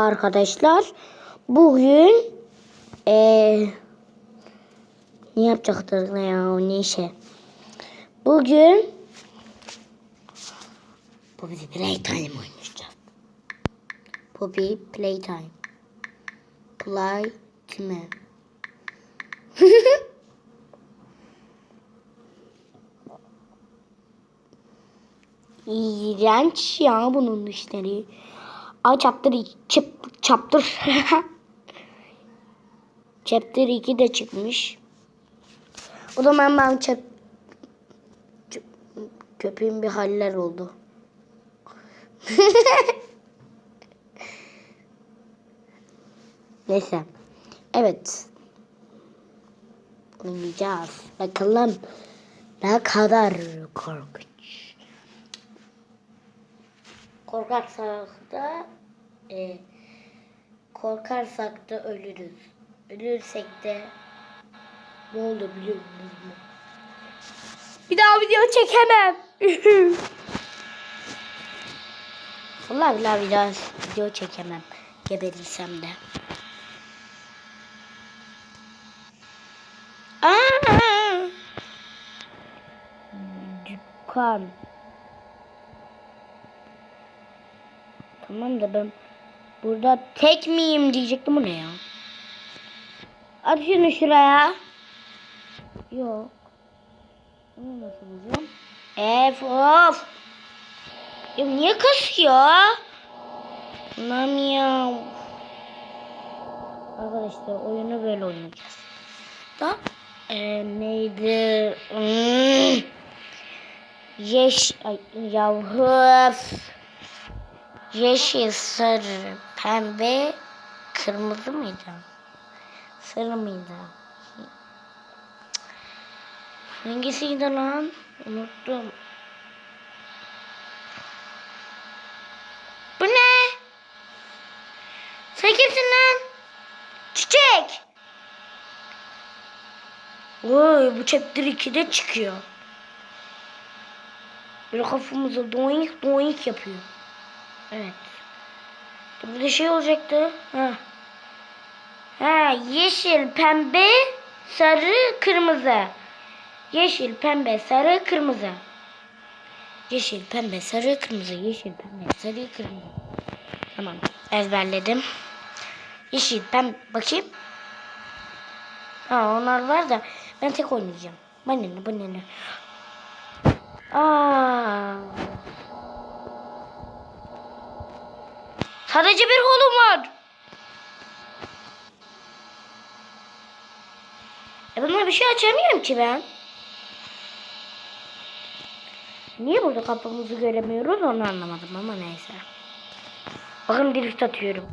Arkadaşlar bugün eee ne yapacaktık ne ya o ne işe? Bugün bu bir playtime oynayacağız. Bir playtime. Play time. İğrenç ya bunun işleri. Aa chapter 2 çıp, chapter chapter 2 de çıkmış. O zaman ben çöp, çöp köpeğin bir haller oldu. Neyse. Evet. Oynayacağız. Bakalım ne kadar korkunç. Korkarsak da e, korkarsak da ölürüz. Ölürsek de ne oldu biliyor musunuz mu? Bir daha video çekemem. Vallahi billahi daha video çekemem. Geberirsem de. Aa! Dükkan. Tamam da ben burada tek miyim diyecektim bu ne ya? At şunu şuraya. Yok. Bunu nasıl bulacağım? F of. Ya niye kasıyor? Lan. Arkadaşlar oyunu böyle oynayacağız. Da e, neydi? Hmm. Yeş ay yahu. Yeşil, sarı, pembe, kırmızı mıydı? Sarı mıydı? Hangisiydi lan? Unuttum. Bu ne? Sen kimsin lan? Çiçek. Vay bu chapter 2'de çıkıyor. Böyle kafamıza doink doink yapıyor. Evet. Burada şey olacaktı. Ha. Ha yeşil, pembe, sarı, kırmızı. Yeşil, pembe, sarı, kırmızı. Yeşil, pembe, sarı, kırmızı. Yeşil, pembe, sarı, kırmızı. Tamam. Ezberledim. Yeşil, pembe. Bakayım. Ha onlar var da ben tek oynayacağım. Bana ne, bana ne. Aa. Sadece bir kolum var. E bununla bir şey açamıyorum ki ben. Niye burada kapımızı göremiyoruz onu anlamadım ama neyse. Bakın drift atıyorum.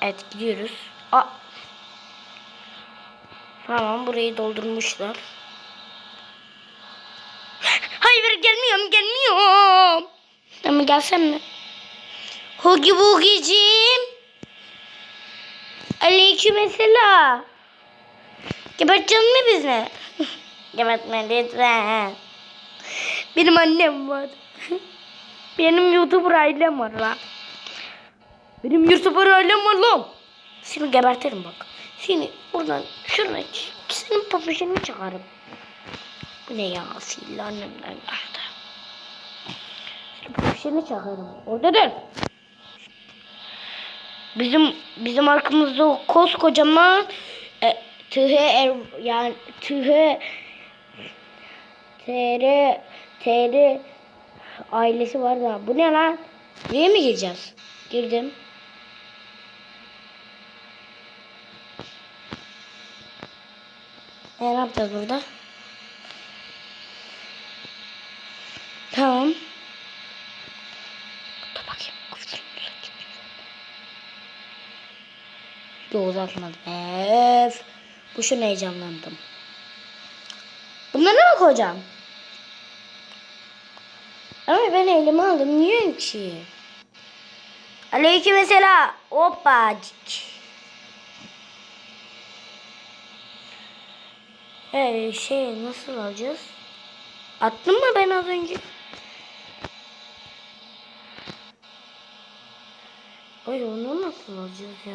Evet gidiyoruz. Aa. Tamam burayı doldurmuşlar. Hayır gelmiyorum gelmiyorum. Ama gelsem mi? Hugi Bugi'cim. Aleyküm mesela. Geberteceksin mi bizi? Gebertme lütfen. Benim annem var. Benim YouTuber ailem var lan. Benim YouTuber ailem var lan. Seni gebertirim bak. Seni buradan şuna senin papuçunu çıkarım. Bu ne ya? Sihirli annemden Papuçunu çakarım. Orada dur. Bizim bizim arkamızda o koskocaman e, tühe er, yani tühe TR TR ailesi var da. Bu ne lan? Buraya mi gireceğiz? Girdim. E, ne yapacağız burada? Tamam. Dur bakayım. Yok uzatmadım. Ef. Bu şu heyecanlandım. Bunları mı koyacağım? Ama ben elime aldım. Niye ki? Aleyküm mesela. Hoppa. Ee, şey nasıl alacağız? Attım mı ben az önce? Ay onu nasıl alacağız ya?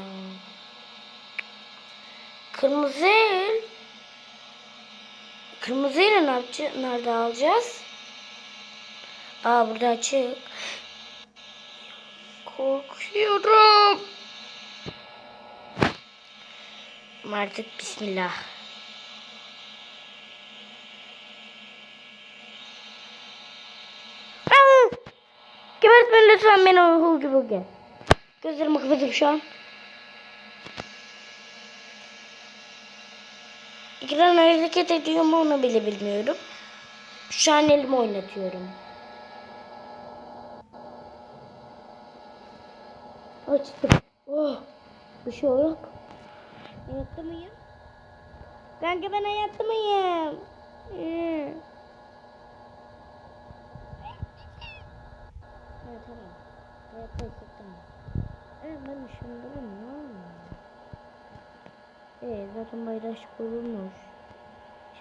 Kırmızı el. Kırmızı eli ne yapacağız? Nerede alacağız? Aa burada açık. Korkuyorum. Artık bismillah. Gebertme lütfen beni o hugi bugi. Gözlerimi kapatıp şu an. Ekran hareket ediyor mu onu bile bilmiyorum. Şu an elimi oynatıyorum. Açtım. Oh. Bir şey yok. Hayatta mıyım? Kanka ben hayatta mıyım? Hmm. Evet tamam. Hayatta hissettim. Evet ben ışınlarım ya. Ee zaten bayraş kurulmuş.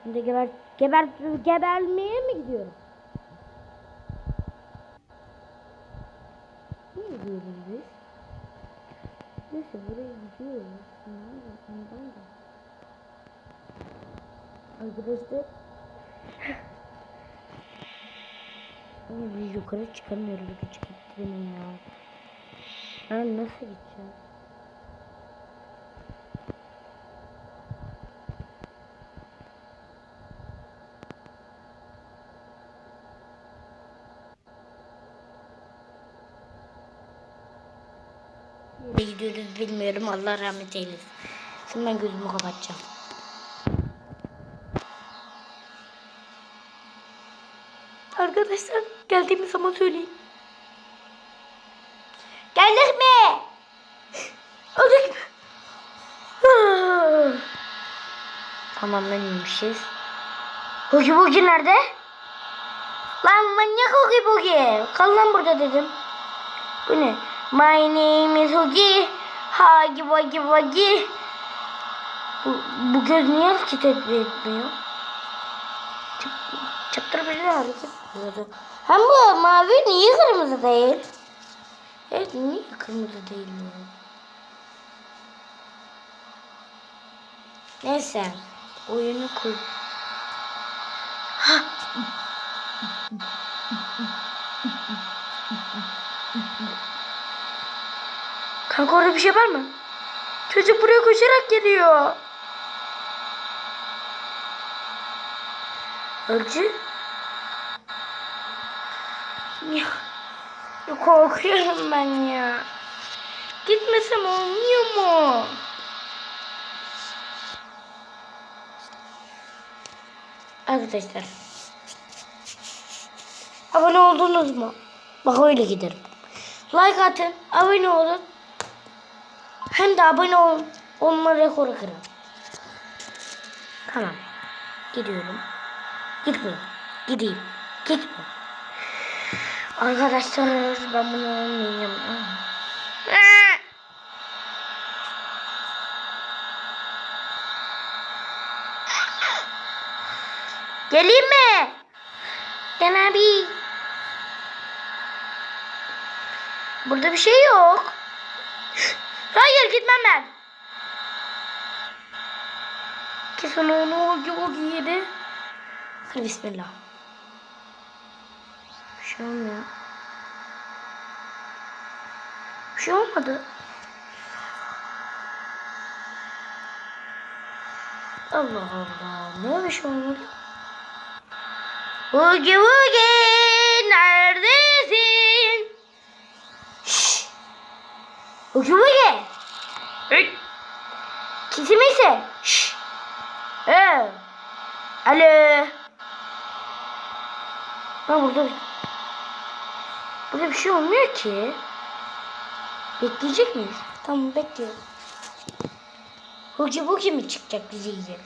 Şimdi geber geber gebermeye mi gidiyorum? Niye gidiyoruz biz? Neyse buraya gidiyoruz. Ondan da. Arkadaşlar. Ama biz yukarı çıkamıyoruz. Gitti benim ya. Ben nasıl gideceğim? Nereye gidiyoruz bilmiyorum. Allah rahmet eylesin. Şimdi ben gözümü kapatacağım. Arkadaşlar geldiğimiz zaman söyleyin. Geldik mi? Öldük mü? tamam ben inmişiz. Hugi Bugi nerede? Lan manyak Hugi Bugi. Kal lan burada dedim. Bu ne? My name is Hugi. Hagi Wagi Wagi. Bu, bu göz niye hareket etmiyor? Bir hareket ediyordu. Hem bu mavi niye kırmızı değil? Evet niye kırmızı değil ya? Neyse. Oyunu kur. Kanka orada bir şey var mı? Çocuk buraya koşarak geliyor. Öldü. Ya, ya korkuyorum ben ya. Gitmesem olmuyor mu? Arkadaşlar. Abone oldunuz mu? Bak öyle giderim. Like atın, abone olun. Hem de abone ol, olma rekoru kırın. Tamam. Gidiyorum. Gitme. Gideyim. Gitme. Arkadaşlar ben bunu almayacağım. Aa! Geleyim mi? Gel abi. Burada bir şey yok. Hayır gitmem ben. Kesin onu o yedi. Hadi bismillah. Bir şey olmuyor. Bir şey olmadı. Allah Allah. Ne bir şey olmadı? Ugi Ugi neredesin? Şşş. Ugi Ugi. Hey. Kimsin ise? Şşş. Ee. Alo. Ha burada Burada bir şey olmuyor ki. Bekleyecek miyiz? Tamam bekliyorum. Hugi Bugi mi çıkacak bizi yiyecek?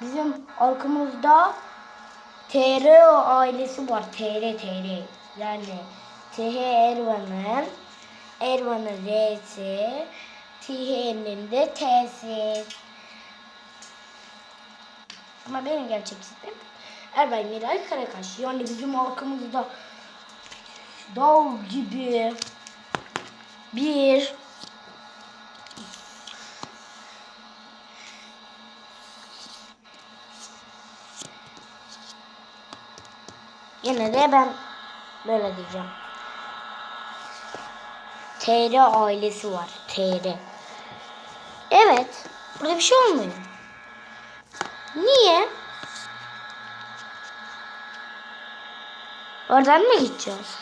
Bizim arkamızda TR ailesi var. TR TR. Yani TH Ervan'ın Ervan'ın R'si TH'nin de T'si. Ama benim gerçek ismim Erbay Miray Karakaş. Yani bizim arkamızda dağ gibi Bir. Yine de ben böyle diyeceğim. TR ailesi var. TR. Evet. Burada bir şey olmuyor. Niye? Oradan mı gideceğiz?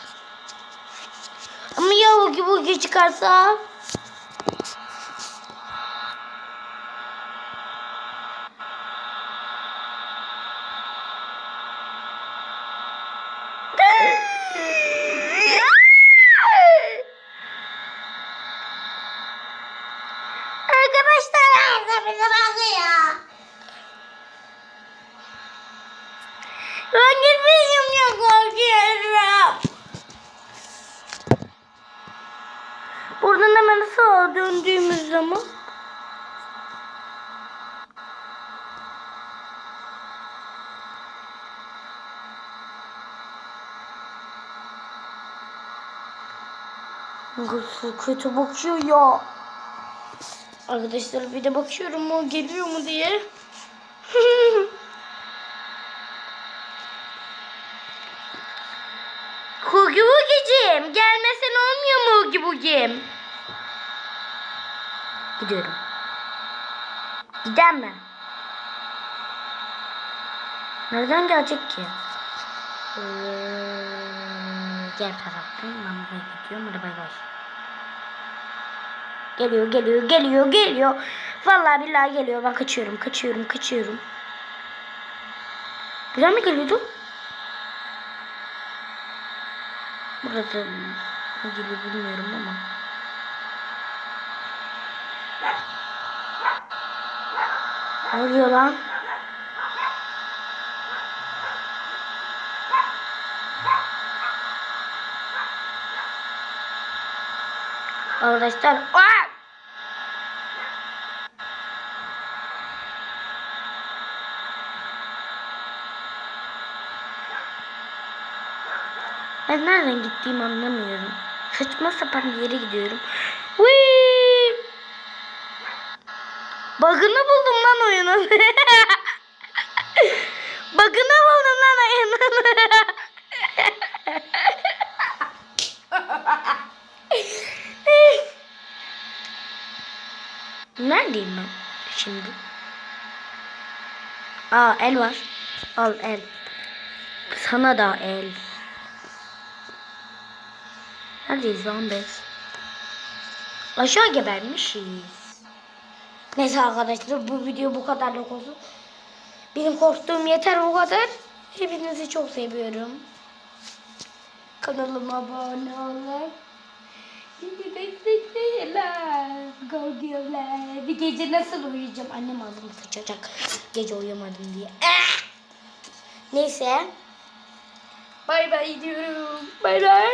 Ama ya bu bu çıkarsa? Arkadaşlar arka bize bakıyor. Ben gitmeyeceğim ya korkuyorum. Buradan hemen sağa döndüğümüz zaman Nasıl kötü bakıyor ya. Arkadaşlar bir de bakıyorum o geliyor mu diye. Hugi Bugi'cim gelmesen olmuyor mu Hugi Bugi'm? Gidiyorum. Gidem mi? Nereden gelecek ki? Ee, gel taraftan. Buraya gidiyorum. Hadi bay bay. Geliyor, geliyor, geliyor, geliyor. Vallahi billahi geliyor. Ben kaçıyorum, kaçıyorum, kaçıyorum. Buradan mı geliyordu? Burası geliyor bilmiyorum ama. Ne oluyor lan? Arkadaşlar. Aa! Ben nereden gittiğimi anlamıyorum. Saçma sapan bir yere gidiyorum. Bug'ını buldum lan oyunun. Bug'ını buldum lan oyunun. Neredeyim ben şimdi? Aa el var. Al el. Sana da el. Neredeyiz lan biz? Aşağı gebermişiz. Neyse arkadaşlar bu video bu kadarlık olsun. Benim korktuğum yeter bu kadar. Hepinizi çok seviyorum. Kanalıma abone olun. Şimdi destekleyeler. Go diyorlar. Bir gece nasıl uyuyacağım? Annem ağzımı sıçacak. Gece uyuyamadım diye. Ah! Neyse. Bay bay diyorum. Bay bay.